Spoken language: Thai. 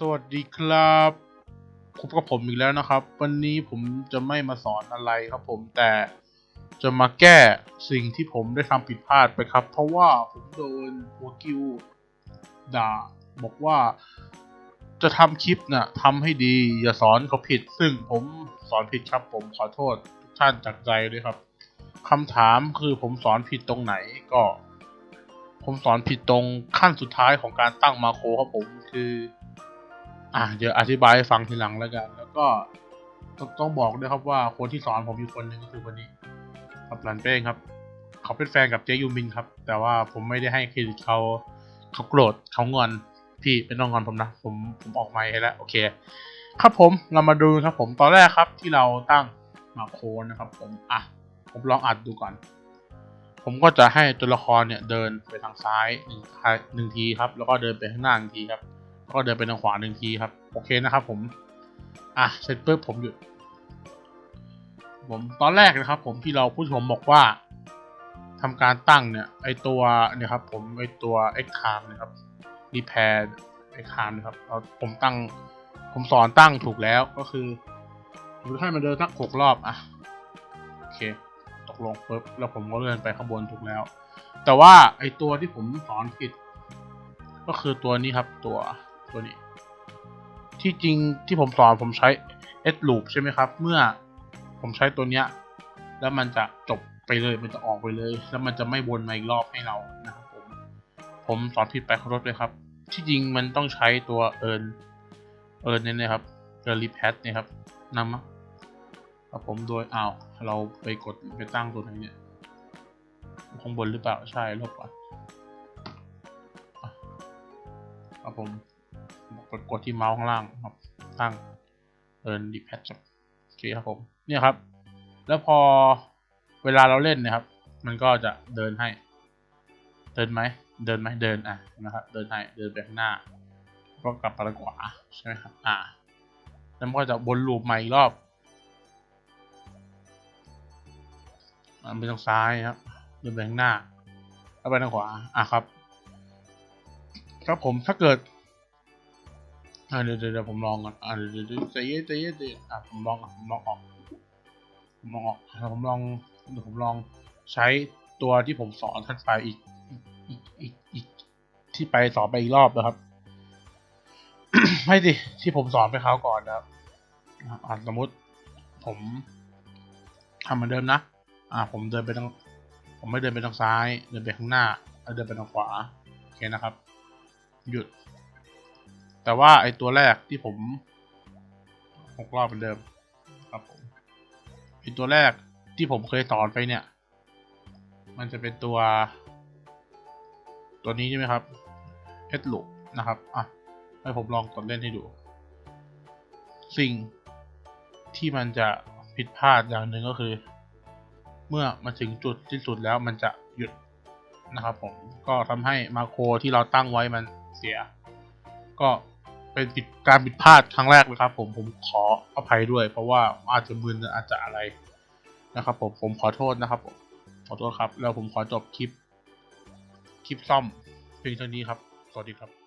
สวัสดีครับพบกับผมอีกแล้วนะครับ วันนี้ผมจะไม่มาสอนอะไรครับผมแต่จะมาแก้สิ่งที่ผมได้ทำผิดพลาดไปครับ เพราะว่าผมโดนหัวกิวด่าบอกว่าจะทำคลิปน่ะทำให้ดีอย่าสอนเขาผิด ซึ่งผมสอนผิดครับผมขอโทษทุกท่านจากใจด้วยครับคำถามคือผมสอนผิดตรงไหนก็ ผมสอนผิดตรงขั้นสุดท้ายของการตั้งมาโครครับผมคือ อะเดี๋ยวอธิบายให้ฟังทีหลังแล้วกัน แล้วก็ต้องบอกด้วยครับว่าคนที่สอนผมอยู่คนหนึ่งก็คือคนนี้ครับหลันเป้งครับ เขาเป็นแฟนกับเจยูมินครับ แต่ว่าผมไม่ได้ให้เครดิตเขาเขาโกรธเขางอนพี่เป็นต้องงอนผมนะผมผมออกไม้แล้วโอเค ครับผมเรามาดูครับผมตอนแรกครับที่เราตั้งมาโครนะครับ ผมอะผมลองอัดดูก่อน ผมก็จะให้ตัวละครเนี่ยเดินไปทางซ้ายหนึ่งหนึ่งทีครับ แล้วก็เดินไปข้างหน้าหนึ่งทีครับ ก็เดินไปทางขวาหนึ่งทีครับ โอเคนะครับผม อะเสร็จปุ๊บผมหยุด ผมตอนแรกนะครับ ผมที่เราพูดผมบอกว่าทำการตั้งเนี่ยไอตัวเนี่ยครับผมไอตัว x c a r m นะครับ repair x c a r m นะครับเราผมตั้งผมสอนตั้งถูกแล้วก็คือผมให้มันเดินสักหกรอบอะโอเค ตกลงปุ๊บแล้วผมก็เลื่อนไปข้างบนถูกแล้ว แต่ว่าไอตัวที่ผมสอนผิด ก็คือตัวนี้ครับตัว ตัวนี้ ที่จริงที่ผมสอนผมใช้ s loop ใช่ไหมครับ เมื่อผมใช้ตัวเนี้ย แล้วมันจะจบไปเลยมันจะออกไปเลย แล้วมันจะไม่วนมาอีกรอบให้เรานะครับผมผมสอนผิดไปขอโทษด้วยครับ ที่จริงมันต้องใช้ตัว earn earn เนี่ยนะครับ earn repat เนี่ยครับนำมาครับผมโดยอ้าวเราไปกดไปตั้งตัวไหนเนี่ยข้างบนหรือเปล่าใช่ลบอะครับผม กดกดที่เมาส์ข้างล่างครับตั้งเอินดีแพทจับโอเคครับผมเนี่ยครับ แล้วพอเวลาเราเล่นนะครับ มันก็จะเดินให้ เดินไหมเดินไหมเดินอะนะครับเดินให้เดินไปข้างหน้า ก็กลับไปทางขวาใช่ไหมครับอ่าแล้วมันก็จะวนลูปใหม่อีกรอบมันไปทางซ้ายครับเดินไปข้างหน้าแล้วไปทางขวาอะครับ ครับผมถ้าเกิด อ่าเดี๋ยวเดี๋ยวผมลองก่อนอ่าเดี๋ยวเดี๋ยวใจเย็นใจเย็นใจเย็นอะผมลองอะผมลองออกผมลองออกอะผมลองเดี๋ยวผมลองใช้ตัวที่ผมสอนท่านไปอีกอีกอีกอีกที่ไปสอนไปอีกรอบนะครับ ไม่ดิที่ผมสอนไปเขาวก่อนนะครับอะสมมติผมทำเหมือนเดิมนะ อ่า ผมเดินไปทางผมไม่เดินไปทางซ้าย เดินไปข้างหน้าแล้วเดินไปทางขวา โอเคนะครับ หยุด แต่ว่าไอตัวแรกที่ผมหกรอบเหมือนเดิมครับผมไอตัวแรกที่ผมเคยสอนไปเนี่ย มันจะเป็นตัว ตัวนี้ใช่ไหมครับเอสลุนะครับอะให้ผมลองกดเล่นให้ดู สิ่งที่มันจะผิดพลาดอย่างหนึ่งก็คือ เมื่อมาถึงจุดที่สุดแล้วมันจะหยุดนะครับผมก็ทำให้มาโครที่เราตั้งไว้มันเสีย ก็ เป็นผิดการผิดพลาดครั้งแรกเลยครับ ผมผมขออภัยด้วย เพราะว่าอาจจะมึนอาจจะอะไรนะครับ ผมผมขอโทษนะครับผมขอโทษครับ แล้วผมขอจบคลิป คลิปซ่อมเพียงเท่านี้ครับ สวัสดีครับ